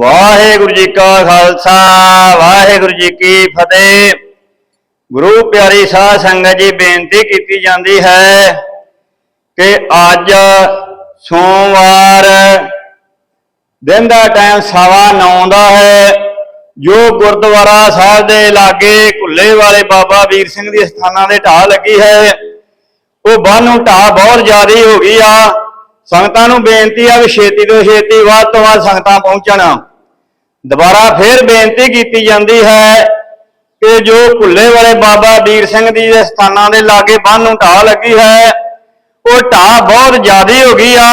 ਵਾਹਿਗੁਰੂ ਜੀ ਕਾ ਖਾਲਸਾ, ਵਾਹਿਗੁਰੂ ਜੀ ਕੀ ਫਤਿਹ। ਗੁਰੂ ਪਿਆਰੀ ਸਾਧ ਸੰਗਤ ਜੀ, ਬੇਨਤੀ ਕੀਤੀ ਜਾਂਦੀ ਹੈ ਕਿ ਅੱਜ ਸੋਮਵਾਰ ਦਿਨ ਦਾ ਟਾਈਮ ਸਵਾ ਨੌ ਦਾ ਹੈ, ਜੋ ਗੁਰਦੁਆਰਾ ਸਾਹਿਬ ਦੇ ਲਾਗੇ ਘੁੱਲੇ ਵਾਲੇ ਬਾਬਾ ਵੀਰ ਸਿੰਘ ਦੀ ਸਥਾਨਾਂ ਦੇ ਢਾਹ ਲੱਗੀ ਹੈ। ਉਹ ਬਾਹਰ ਨੂੰ ਢਾਹ ਬਹੁਤ ਜ਼ਿਆਦਾ ਹੋ ਗਈ ਆ। ਸੰਗਤਾਂ ਨੂੰ ਬੇਨਤੀ ਆ ਵੀ ਛੇਤੀ ਤੋਂ ਛੇਤੀ ਵੱਧ ਤੋਂ ਵੱਧ ਸੰਗਤਾਂ ਪਹੁੰਚਣ। ਦੁਬਾਰਾ ਫੇਰ ਬੇਨਤੀ ਕੀਤੀ ਜਾਂਦੀ ਹੈ ਕਿ ਜੋ ਭੁੱਲੇ ਵਾਲੇ ਬਾਬਾ ਵੀਰ ਸਿੰਘ ਜੀ ਦੇ ਸਥਾਨਾਂ ਦੇ ਲਾਗੇ ਬੰਨ ਨੂੰ ਢਾਹ ਲੱਗੀ ਹੈ, ਉਹ ਢਾਹ ਬਹੁਤ ਜ਼ਿਆਦੀ ਹੋ ਗਈ ਆ।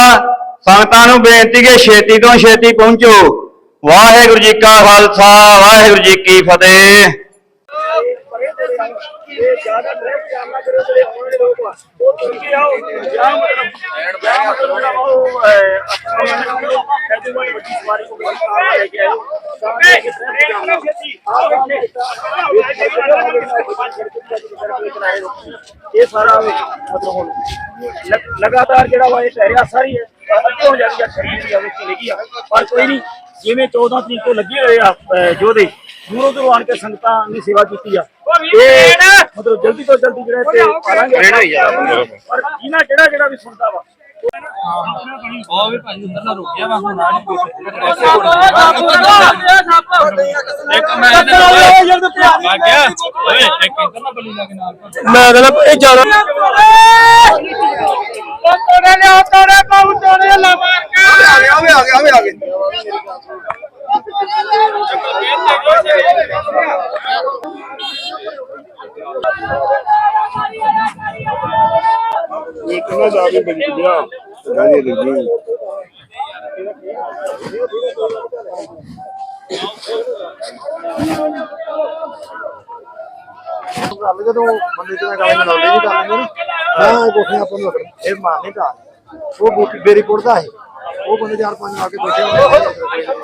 ਸੰਗਤਾਂ ਨੂੰ ਬੇਨਤੀ ਕਿ ਛੇਤੀ ਤੋਂ ਛੇਤੀ ਪਹੁੰਚੋ। ਵਾਹਿਗੁਰੂ ਜੀ ਕਾ ਖਾਲਸਾ, ਵਾਹਿਗੁਰੂ ਜੀ ਕੀ ਫਤਿਹ। ਇਹ ਜ਼ਿਆਦਾ ਟ੍ਰੈਫਿਕ ਜਾਮ ਨਾ ਕਰੋ ਜਿਹੜੇ ਆਉਣ ਲੋਕ ਉਹ ਤੁਰ ਕੇ ਆਓ ਜਾਂ ਮਤਲਬ। ਜਾਂ ਤਾਂ ਇਹ ਸਾਰਾ ਮਤਲਬ ਹੁਣ ਲਗਾਤਾਰ ਜਿਹੜਾ ਵਾ ਇਹ ਟਹਿਰਿਆ ਸਾਰੀ ਹੈ ਅੱਗੇ ਹੋ ਜਾਂਦੀ ਹੈ ਸਰਦੀ ਦੀ ਆਵੇ ਚਲੀ ਗਈ ਆ। ਪਰ ਕੋਈ ਨਹੀਂ ਜਿਵੇਂ 14 ਤਰੀਕ ਤੋਂ ਲੱਗੇ ਹੋਏ ਆ ਯੋਧੇ ਦੂਰੋਂ ਦੂਰੋਂ ਆਣ ਕੇ ਸੰਗਤਾਂ ਨੇ ਸੇਵਾ ਕੀਤੀ ਆ। ਇਹ ਮਤਲਬ ਜਲਦੀ ਤੋਂ ਜਲਦੀ ਜਿਹੜਾ ਕਰਾਂਗੇ ਪਰ ਇਹਨਾਂ ਜਿਹੜਾ ਜਿਹੜਾ ਵੀ ਸੁਣਦਾ ਵਾ ਉਹ ਵੀ ਭਾਈ ਅੰਦਰ ਨਾ ਰੁਕਿਆ ਵਾ ਹੁਣ ਆ ਜੀ ਇੱਕ ਮੈਂ ਆ ਗਿਆ ਓਏ ਇੱਕ ਇੱਧਰ ਨਾ ਬਲੀ ਲੱਗ ਨਾਲ ਮੈਂ ਕਹਿੰਦਾ ਇਹ ਜ਼ਿਆਦਾ ਇਹ ਕਿੰਨਾ ਜਾ ਕੇ ਬਣ ਗਿਆ ਗਾਣੇ ਲੱਗੀ ਗੱਲ ਜਦੋਂ ਬੰਦੇ ਜਿਵੇਂ ਗੱਲ ਮਨਾਉਂਦੇ ਨਹੀਂ ਕਰ ਲੈਂਦੇ ਹਾਂ ਕੋਠੇ ਆਪਾਂ ਨੂੰ ਇਹ ਮਾਰਨੇ ਦਾ ਉਹ ਬੂਟੀ, ਬੇਰੀ ਪੁੱਟਦਾ ਹੈ ਉਹ ਬੰਦੇ ਚਾਰ ਪੰਜ ਆ ਕੇ ਬੈਠੇ ਹੁੰਦੇ